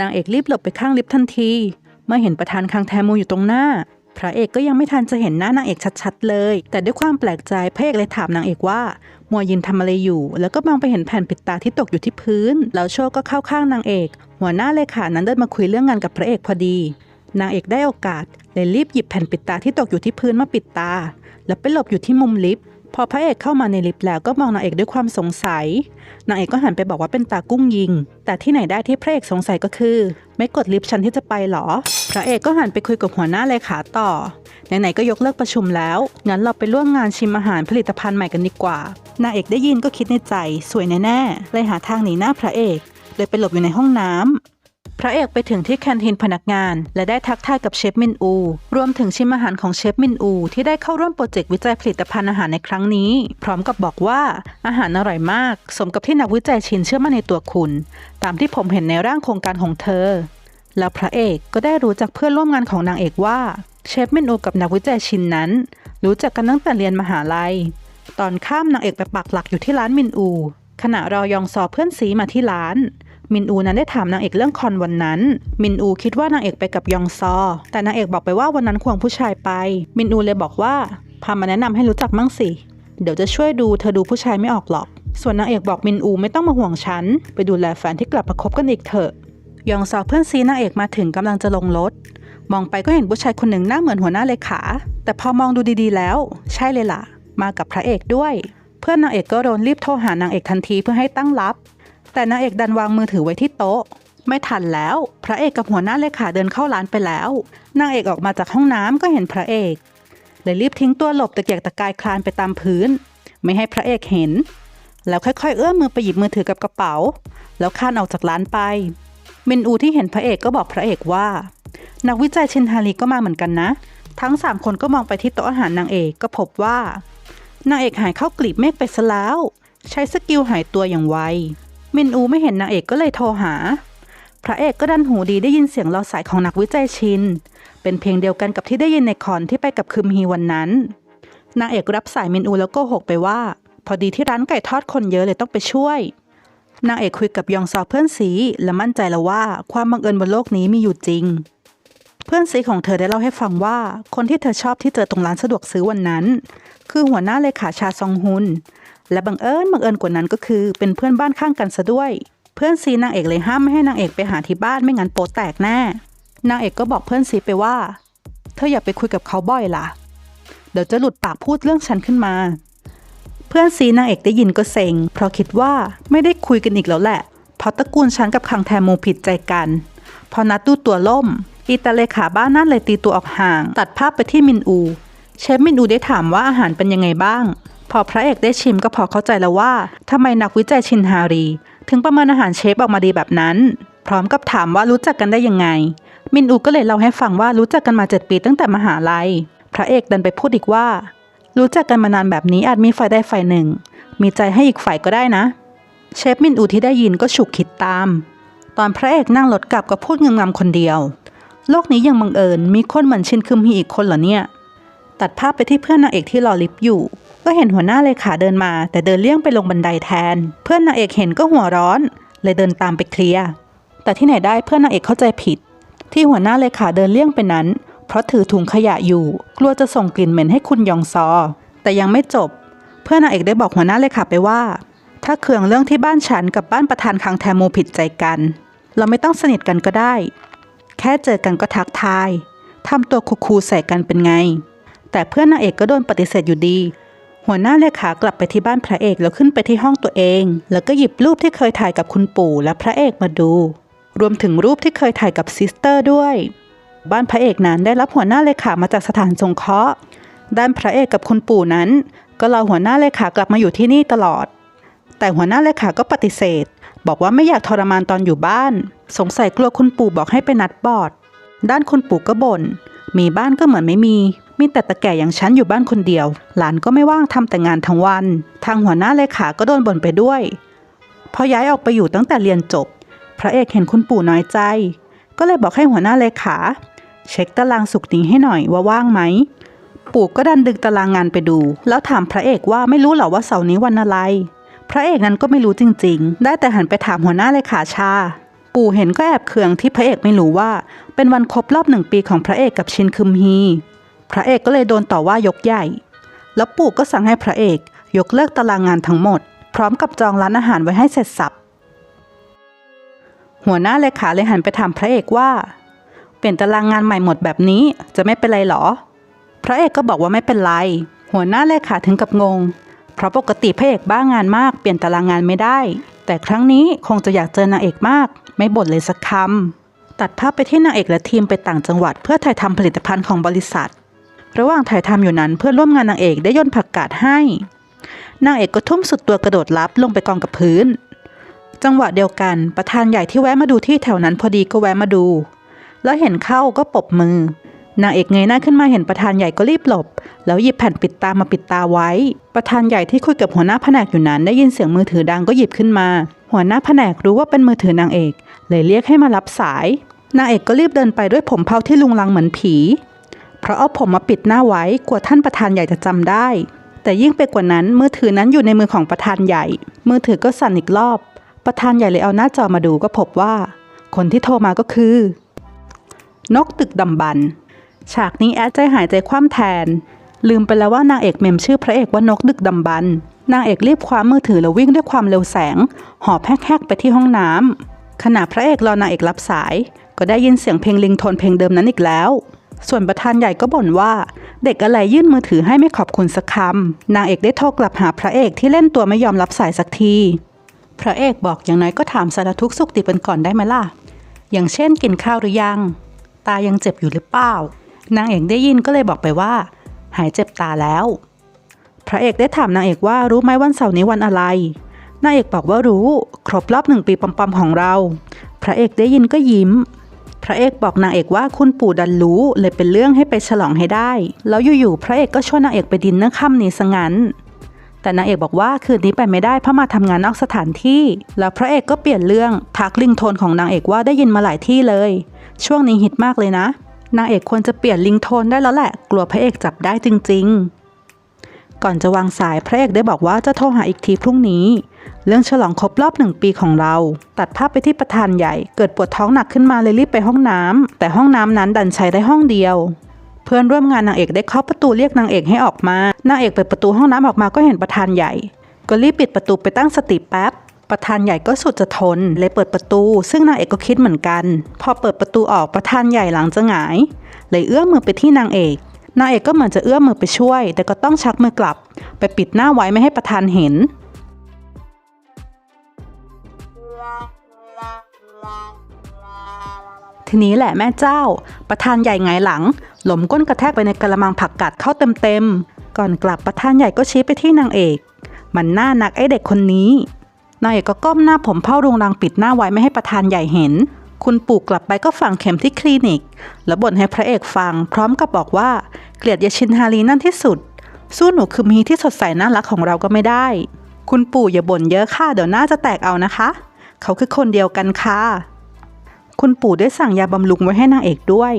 นางเอกรีบหลบไปข้างลิฟต์ทันที เมื่อเห็นประธานคังแทมูอยู่ตรงหน้า พระเอกก็ยังไม่ทันจะเห็นหน้านางเอกชัดๆเลย แต่ด้วยความแปลกใจพระเอกเลยถามนางเอกว่า มัวยินทำอะไรอยู่ แล้วก็มองไปเห็นแผ่นปิดตาที่ตกอยู่ที่พื้น แล้วโชคก็เข้าข้างนางเอก หัวหน้าเลขานั้นเดินมาคุยเรื่องงานกับพระเอกพอดี นางเอกได้โอกาสเลยรีบหยิบแผ่นปิดตาที่ตกอยู่ที่พื้นมาปิดตา แล้วไปหลบอยู่ที่มุมลิฟต์ พอพระเอกเข้ามาในลิฟต์แล้วก็มองนางเอกด้วยความสงสัย นางเอกก็หันไปบอกว่าเป็นตากุ้งยิง แต่ที่ไหนได้ที่พระเอกสงสัยก็คือ ไม่กดลิฟต์ฉันที่จะไปหรอ พระเอกก็หันไปคุยกับหัวหน้าเลขาต่อ ไหนๆก็ยกเลิกประชุมแล้ว งั้นเราไปร่วมงานชิมอาหารผลิตภัณฑ์ใหม่กันดีกว่า นางเอกได้ยินก็คิดในใจ สวยแน่ๆเลยหาทางหนีหน้าพระเอกเลยไปหลบอยู่ในห้องน้ำ พระเอกไปถึงที่แคนทีนพนักงาน และได้ทักทายกับเชฟมินอู รวมถึงชิมอาหารของเชฟมินอู ที่ได้เข้าร่วมโปรเจกต์วิจัยผลิตภัณฑ์อาหารในครั้งนี้ พร้อมกับบอกว่าอาหารอร่อยมาก สมกับที่นักวิจัยชินเชื่อมั่นในตัวคุณ ตามที่ผมเห็นในร่างโครงการของเธอ แล้วพระเอกก็ได้รู้จากเพื่อนร่วมงานของนางเอกว่าเชฟมินอูกับนักวิจัยชินนั้น รู้จักกันตั้งแต่เรียนมหาลัย ตอนข้ามนางเอกไปปักหลักอยู่ที่ร้านมินอูขณะรอยองซอเพื่อนซีมาที่ร้าน มินอูนั้นได้ถามนางเอกเรื่องคอนวันนั้น มินอูคิดว่านางเอกไปกับยองซอ แต่นางเอกบอกไปว่าวันนั้นควงผู้ชายไป มินอูเลยบอกว่าพามาแนะนำให้รู้จักมั่งสิ เดี๋ยวจะช่วยดูเธอดูผู้ชายไม่ออกหรอก ส่วนนางเอกบอกมินอูไม่ต้องมาห่วงฉัน ไปดูแลแฟนที่กลับมาคบกันอีกเถอะ ยองซอเพื่อนซีนางเอกมาถึงกำลังจะลงรถ มองไปก็เห็นผู้ชายคนหนึ่งหน้าเหมือนหัวหน้าเลขา แต่พอมองดูดีๆแล้ว ใช่เลยล่ะ มากับพระเอกด้วย เพื่อนนางเอกก็โดนรีบโทรหานางเอกทันทีเพื่อให้ตั้งรับ แต่นางเอกดันวางมือถือไว้ที่โต๊ะ ไม่ทันแล้ว พระเอกกับหัวหน้าเลขาเดินเข้าร้านไปแล้ว นางเอกออกมาจากห้องน้ำก็เห็นพระเอกเลยรีบทิ้งตัวหลบตะเกียกตะกายคลานไปตามพื้น ไม่ให้พระเอกเห็น แล้วค่อยๆ เอื้อมมือไปหยิบมือถือกับกระเป๋า แล้วคลานออกจากร้านไป มินอูที่เห็นพระเอกก็บอกพระเอกว่า นักวิจัยเชนฮารีก็มาเหมือนกันนะ ทั้งสามคนก็มองไปที่โต๊ะอาหารนางเอกก็พบว่านางเอกหายเข้ากลีบเมฆไปซะแล้ว ใช้สกิลหายตัวอย่างไว มินอูไม่เห็นนางเอกก็เลยโทรหา พระเอกก็ดันหูดีได้ยินเสียงรอสายของนักวิจัยชิน เป็นเพลงเดียวกันกับที่ได้ยินในคอนที่ไปกับคึมฮีวันนั้น นางเอกรับสายมินอูแล้วก็หกไปว่า พอดีที่ร้านไก่ทอดคนเยอะเลยต้องไปช่วย นางเอกคุยกับยองซอเพื่อนสีและมั่นใจแล้วว่าความบังเอิญบนโลกนี้มีอยู่จริง เพื่อนซีของเธอได้เล่าให้ฟังว่า คนที่เธอชอบที่เจอตรงร้านสะดวกซื้อวันนั้น คือหัวหน้าเลขาชาซองฮุน และบังเอิญบังเอิญกว่านั้นก็คือเป็นเพื่อนบ้านข้างกันซะด้วย เพื่อนซีนางเอกเลยห้ามไม่ให้นางเอกไปหาที่บ้านไม่งั้นโป๊แตกแน่ นางเอกก็บอกเพื่อนซีไปว่า เธออย่าไปคุยกับเขาบ่อยล่ะ เดี๋ยวจะหลุดปากพูดเรื่องฉันขึ้นมา เพื่อนซีนางเอกได้ยินก็เซ็ง เพราะคิดว่าไม่ได้คุยกันอีกแล้วแหละ เพราะตระกูลฉันกับคังแทมูผิดใจกัน พอนัดตู้ตัวล่มอีตาเลขาบ้านนั่นเลยตีตัวออกห่าง ตัดภาพไปที่มินอู เชฟมินอูได้ถามว่าอาหารเป็นยังไงบ้าง พอพระเอกได้ชิมก็พอเข้าใจแล้วว่าทำไมนักวิจัยชินฮารี ถึงประเมินอาหารเชฟออกมาดีแบบนั้น พร้อมกับถามว่ารู้จักกันได้ยังไง มินอูก็เลยเล่าให้ฟังว่ารู้จักกันมาเจ็ดปีตั้งแต่มหาลัย พระเอกดันไปพูดอีกว่า รู้จักกันมานานแบบนี้อาจมีฝ่ายใดฝ่ายหนึ่ง มีใจให้อีกฝ่ายก็ได้นะ เชฟมินอูที่ได้ยินก็ฉุกคิดตาม ตอนพระเอกนั่งรถกลับก็พูดเงงำคนเดียว โลกนี้ยังบังเอิญมีคนเหมือนชินคึมฮีอีกคนเหรอเนี่ย ตัดภาพไปที่เพื่อนนางเอกที่รอลิฟต์อยู่ ก็เห็นหัวหน้าเลขาเดินมา แต่เดินเลี่ยงไปลงบันไดแทน เพื่อนนางเอกเห็นก็หัวร้อน เลยเดินตามไปเคลียร์แต่ที่ไหนได้เพื่อนนางเอกเข้าใจผิด ที่หัวหน้าเลขาเดินเลี่ยงไปนั้น เพราะถือถุงขยะอยู่ กลัวจะส่งกลิ่นเหม็นให้คุณยองซอ แต่ยังไม่จบ เพื่อนนางเอกได้บอกหัวหน้าเลขาไปว่า ถ้าเคืองเรื่องที่บ้านฉันกับบ้านประธานคังแทมูผิดใจกัน เราไม่ต้องสนิทกันก็ได้ แค่เจอกันก็ทักทายทำตัวคูลๆใส่กันเป็นไง แต่เพื่อนนางเอกก็โดนปฏิเสธอยู่ดี หัวหน้าเลขากลับไปที่บ้านพระเอกแล้วขึ้นไปที่ห้องตัวเอง แล้วก็หยิบรูปที่เคยถ่ายกับคุณปู่และพระเอกมาดู รวมถึงรูปที่เคยถ่ายกับซิสเตอร์ด้วย บ้านพระเอกนั้นได้รับหัวหน้าเลขามาจากสถานสงเคราะห์ ด้านพระเอกกับคุณปู่นั้น ก็รอหัวหน้าเลขากลับมาอยู่ที่นี่ตลอด แต่หัวหน้าเลขาก็ปฏิเสธ บอกว่าไม่อยากทรมานตอนอยู่บ้าน สงสัยกลัวคุณปู่บอกให้ไปนัดบอดด้านคุณปู่ก็บ่นมีบ้านก็เหมือนไม่มี มีแต่ตะแก่อย่างฉันอยู่บ้านคนเดียว หลานก็ไม่ว่างทำแต่งานทั้งวัน ทางหัวหน้าเลขาก็โดนบ่นไปด้วย พอย้ายออกไปอยู่ตั้งแต่เรียนจบ พระเอกเห็นคุณปู่น้อยใจ ก็เลยบอกให้หัวหน้าเลขา เช็คตารางสุกนี้ให้หน่อยว่าว่างไหม ปู่ก็ดันดึงตารางงานไปดู แล้วถามพระเอกว่าไม่รู้เหรอว่าเสาร์นี้วันอะไร พระเอกนั้นก็ไม่รู้จริง ๆ ได้แต่หันไปถามหัวหน้าเลขาชาปู่เห็นก็แอบเคืองที่พระเอกไม่รู้ว่า เป็นวันครบรอบหนึ่งปีของพระเอกกับชินคึมฮี พระเอกก็เลยโดนต่อว่ายกใหญ่ แล้วปู่ก็สั่งให้พระเอกยกเลิกตารางงานทั้งหมด พร้อมกับจองร้านอาหารไว้ให้เสร็จสับ หัวหน้าเลขาเลยหันไปถามพระเอกว่า เปลี่ยนตารางงานใหม่หมดแบบนี้จะไม่เป็นไรหรอ พระเอกก็บอกว่าไม่เป็นไร หัวหน้าเลขาถึงกับงง เพราะปกติพระเอกบ้างานมากเปลี่ยนตารางงานไม่ได้ แต่ครั้งนี้คงจะอยากเจอนางเอกมาก ไม่บ่นเลยสักคำตัดภาพไปที่นางเอกและทีมไปต่างจังหวัด เพื่อถ่ายทำผลิตภัณฑ์ของบริษัท ระหว่างถ่ายทำอยู่นั้นเพื่อนร่วมงานนางเอกได้ย่นผักกาดให้ นางเอกก็ทุ่มสุดตัวกระโดดลับลงไปกองกับพื้น จังหวะเดียวกันประธานใหญ่ที่แวะมาดูที่แถวนั้นพอดีก็แวะมาดู แล้วเห็นเข้าก็ปรบมือ นางเอกเงยหน้าขึ้นมาเห็นประธานใหญ่ก็รีบหลบ แล้วหยิบแผ่นปิดตามาปิดตาไว้ ประธานใหญ่ที่คุยกับหัวหน้าแผนกอยู่นั้น ได้ยินเสียงมือถือดังก็หยิบขึ้นมา หัวหน้าแผนกรู้ว่าเป็นมือถือนางเอก เลยเรียกให้มารับสาย นางเอกก็รีบเดินไปด้วยผมเผาที่ลุงลังเหมือนผี เพราะเอาผมมาปิดหน้าไว้กลัวท่านประธานใหญ่จะจำได้ แต่ยิ่งไปกว่านั้นมือถือนั้นอยู่ในมือของประธานใหญ่ มือถือก็สั่นอีกรอบ ประธานใหญ่เลยเอาหน้าจอมาดูก็พบว่า คนที่โทรมาก็คือ นกตึกดำบัน ฉากนี้แอดใจหายใจคว่ำแทน ลืมไปแล้วว่านางเอกเมมชื่อพระเอกว่านกดึกดำบันนางเอกรีบคว้ามือถือแล้ววิ่งด้วยความเร็วแสง หอบแฮกๆไปที่ห้องน้ำขณะพระเอกรอนางเอกรับสาย ก็ได้ยินเสียงเพลงลิงโทนเพลงเดิมนั้นอีกแล้ว ส่วนประธานใหญ่ก็บ่นว่า เด็กอะไรยื่นมือถือให้ไม่ขอบคุณสักคำนางเอกได้โทรกลับหาพระเอกที่เล่นตัวไม่ยอมรับสายสักที พระเอกบอกอย่างน้อยก็ถามสารทุกสุขดิบกันก่อนได้ไหมล่ะ อย่างเช่นกินข้าวหรือยัง ตายังเจ็บอยู่หรือเปล่านางเอกได้ยินก็เลยบอกไปว่า หายเจ็บตาแล้ว พระเอกได้ถามนางเอกว่ารู้ไหมวันเสาร์นี้วันอะไรนางเอกบอกว่ารู้ ครบรอบหนึ่งปีปอมๆของเรา พระเอกได้ยินก็ยิ้ม พระเอกบอกนางเอกว่าคุณปู่ดันรู้ เลยเป็นเรื่องให้ไปฉลองให้ได้ แล้วอยู่ๆพระเอกก็ชวนนางเอกไปดินเนอร์ค่ำนี้ซะงั้น แต่นางเอกบอกว่าคืนนี้ไปไม่ได้เพราะมาทำงานนอกสถานที่ แล้วพระเอกก็เปลี่ยนเรื่องทักลิงโทนของนางเอกว่าได้ยินมาหลายที่เลย ช่วงนี้ฮิตมากเลยนะ นางเอกควรจะเปลี่ยนลิงโทนได้แล้วแหละ กลัวพระเอกจับได้จริง ๆ ก่อนจะวางสายพระเอกได้บอกว่าจะโทรหาอีกทีพรุ่งนี้ เรื่องฉลองครบรอบหนึ่งปีของเรา ตัดภาพไปที่ประธานใหญ่ เกิดปวดท้องหนักขึ้นมาเลยรีบไปห้องน้ำแต่ห้องน้ำนั้นดันใช้ได้ห้องเดียว เพื่อนร่วมงานนางเอกได้เคาะประตูเรียกนางเอกให้ออกมานางเอกเปิดประตูห้องน้ำออกมาก็เห็นประธานใหญ่ ก็รีบปิดประตูไปตั้งสติแป๊บประธานใหญ่ก็สุดจะทนเลยเปิดประตู ซึ่งนางเอกก็คิดเหมือนกัน พอเปิดประตูออกประธานใหญ่หลังจะหงาย เลยเอื้อมมือไปที่นางเอกนางเอกก็เหมือนจะเอื้อมมือไปช่วย แต่ก็ต้องชักมือกลับ ไปปิดหน้าไว้ไม่ให้ประธานเห็น ทีนี้แหละแม่เจ้า ประธานใหญ่ไงหลัง หล่มก้นกระแทกไปในกระมังผักกัดเข้าเต็มๆ ก่อนกลับประธานใหญ่ก็ชี้ไปที่นางเอก มันหน่านักไอเด็กคนนี้ นางเอกก็ก้มหน้าผมเผ้ารุงรังปิดหน้าไว้ไม่ให้ประธานใหญ่เห็น คุณปู่กลับไปก็ฝังเข็มที่คลินิก แล้วบ่นให้พระเอกฟัง พร้อมกับบอกว่าเกลียดยาชินฮารีนั่นที่สุด สู้หนูคือมีที่สดใสน่ารักของเราก็ไม่ได้ คุณปู่อย่าบ่นเยอะค่ะเดี๋ยวหน้าจะแตกเอานะคะ เขาคือคนเดียวกันค่ะ คุณปู่ได้สั่งยาบำรุงไว้ให้นางเอกด้วย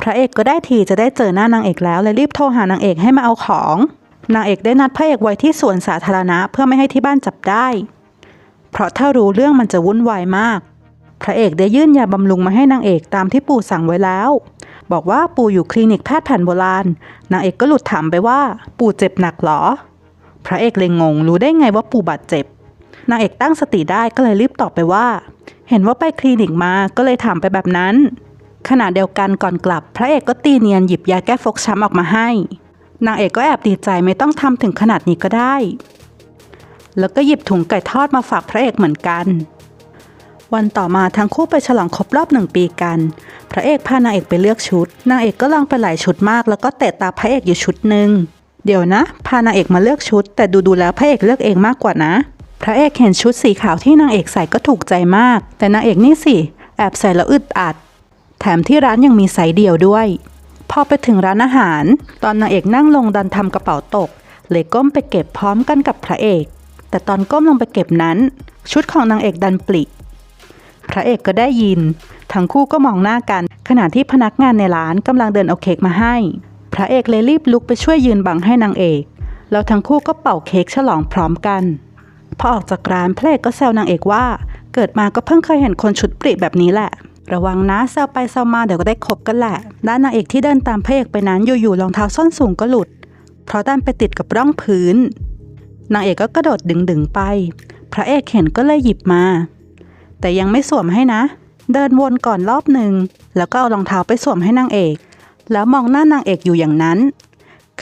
พระเอกก็ได้ทีจะได้เจอหน้านางเอกแล้วเลยรีบโทรหานางเอกให้มาเอาของ นางเอกได้นัดพระเอกไว้ที่สวนสาธารณะเพื่อไม่ให้ที่บ้านจับได้ เพราะถ้ารู้เรื่องมันจะวุ่นวายมาก พระเอกได้ยื่นยาบำรุงมาให้นางเอกตามที่ปู่สั่งไว้แล้ว บอกว่าปู่อยู่คลินิกแพทย์แผนโบราณ นางเอกก็หลุดถามไปว่า ปู่เจ็บหนักเหรอ พระเอกเลยงงรู้ได้ไงว่าปู่บาดเจ็บ นางเอกตั้งสติได้ก็เลยรีบตอบไปว่า เห็นว่าไปคลินิกมาก็เลยถามไปแบบนั้น ขณะเดียวกันก่อนกลับ พระเอกก็ตีเนียนหยิบยาแก้ฟกช้ำออกมาให้ นางเอกก็แอบดีใจไม่ต้องทำถึงขนาดนี้ก็ได้ แล้วก็หยิบถุงไก่ทอดมาฝากพระเอกเหมือนกัน วันต่อมาทั้งคู่ไปฉลองครบรอบหนึ่งปีกัน พระเอกพานางเอกไปเลือกชุด นางเอกก็ลองไปหลายชุดมาก แล้วก็เตะตาพระเอกอยู่ชุดหนึ่งเดี๋ยวนะ พานางเอกมาเลือกชุด แต่ดูดูแล้วพระเอกเลือกเองมากกว่านะ ระเอกเห็นชุดสีขาวที่นางเอกใส่ก็ถูกใจมาก แต่นางเอกนี่สิแอบใส่แล้วอึดอัด แถมที่ร้านยังมีไซส์เดียวด้วย พอไปถึงร้านอาหาร ตอนนางเอกนั่งลงดันทำกระเป๋าตก เลยก้มไปเก็บพร้อมกันกับพระเอก แต่ตอนก้มลงไปเก็บนั้น ชุดของนางเอกดันปลิพระเอกก็ได้ยิน ทั้งคู่ก็มองหน้ากัน ขณะที่พนักงานในร้านกำลังเดินเอาเค้กมาให้ พระเอกเลยรีบลุกไปช่วยยืนบังให้นางเอก แล้วทั้งคู่ก็เป่าเค้กฉลองพร้อมกัน พอออกจากร้านพระเอกก็แซวนางเอกว่า เกิดมาก็เพิ่งเคยเห็นคนชุดปริแบบนี้แหละ ระวังนะแซวไปแซวมาเดี๋ยวก็ได้คบกันแหละด้านนางเอกที่เดินตามพระเอกไปนั้นอยู่ๆรองเท้าส้นสูงก็หลุด เพราะดันไปติดกับร่องพื้น นางเอกก็กระโดดดึงๆไป พระเอกเห็นก็เลยหยิบมา แต่ยังไม่สวมให้นะ เดินวนก่อนรอบหนึ่งแล้วก็เอารองเท้าไปสวมให้นางเอก แล้วมองหน้านางเอกอยู่อย่างนั้น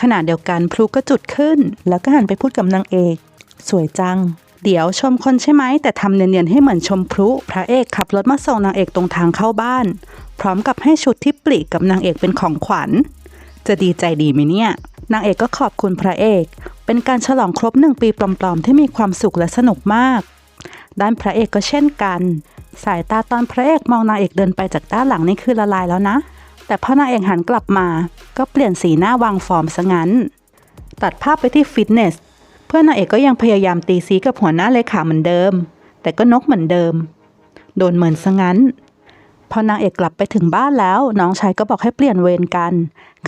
ขณะเดียวกันพลุก็จุดขึ้น แล้วก็หันไปพูดกับนางเอก สวยจัง เดี๋ยวชมคนใช่ไหมแต่ทำเนียนๆให้เหมือนชมพลุ พระเอกขับรถมาส่งนางเอกตรงทางเข้าบ้าน พร้อมกับให้ชุดที่ปลีกกับนางเอกเป็นของขวัญ จะดีใจดีไหมเนี่ย นางเอกก็ขอบคุณพระเอก เป็นการฉลองครบหนึ่งปีปลอมๆ ที่มีความสุขและสนุกมาก ด้านพระเอกก็เช่นกัน สายตาตอนพระเอกมองนางเอกเดินไปจากด้านหลังนี่คือละลายแล้วนะ แต่พอนางเอกหันกลับมา ก็เปลี่ยนสีหน้าวางฟอร์มซะงั้น ตัดภาพไปที่ฟิตเนส พื่อนนางเอกก็ยังพยายามตีซีกับหัวหน้าเลขาเหมือนเดิม แต่ก็นกเหมือนเดิม โดนเหมือนซะงั้น พอนางเอกกลับไปถึงบ้านแล้ว น้องชายก็บอกให้เปลี่ยนเวรกัน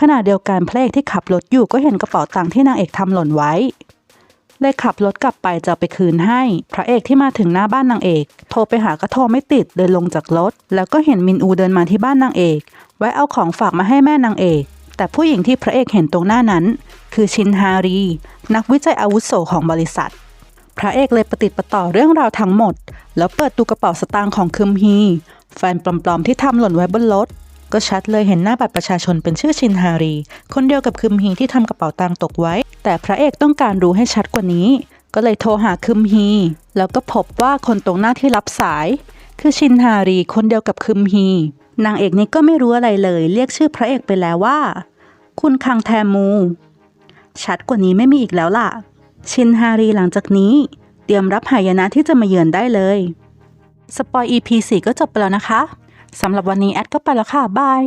ขณะเดียวกันพระเอกที่ขับรถอยู่ก็เห็นกระเป๋าตังค์ที่นางเอกทำหล่นไว้เลยขับรถกลับไปจะไปคืนให้ พระเอกที่มาถึงหน้าบ้านนางเอก โทรไปหาก็โทรไม่ติดเดินลงจากรถ แล้วก็เห็นมินอูเดินมาที่บ้านนางเอก ไว้เอาของฝากมาให้แม่นางเอก แต่ผู้หญิงที่พระเอกเห็นตรงหน้านั้น คือชินฮารี นักวิจัยอาวุโสของบริษัท พระเอกเลยประติดประต่อเรื่องราวทั้งหมด แล้วเปิดตู้กระเป๋าสตางค์ของคึมฮี แฟนปลอมๆที่ทำหล่นไว้บนรถก็ชัดเลยเห็นหน้าบัตรประชาชนเป็นชื่อชินฮารี คนเดียวกับคึมฮีที่ทำกระเป๋าตังค์ตกไว้ แต่พระเอกต้องการรู้ให้ชัดกว่านี้ ก็เลยโทรหาคึมฮี แล้วก็พบว่าคนตรงหน้าที่รับสาย คือชินฮารีคนเดียวกับคึมฮี นางเอกนี่ก็ไม่รู้อะไรเลย เรียกชื่อพระเอกไปแล้วว่า คุณคังแทมู ชัดกว่านี้ไม่มีอีกแล้วล่ะ ชินฮารีหลังจากนี้ เตรียมรับหายนะที่จะมาเยือนได้เลยสปอย EP 4 ก็จบไปแล้วนะคะ สำหรับวันนี้แอดก็ไปแล้วค่ะ บาย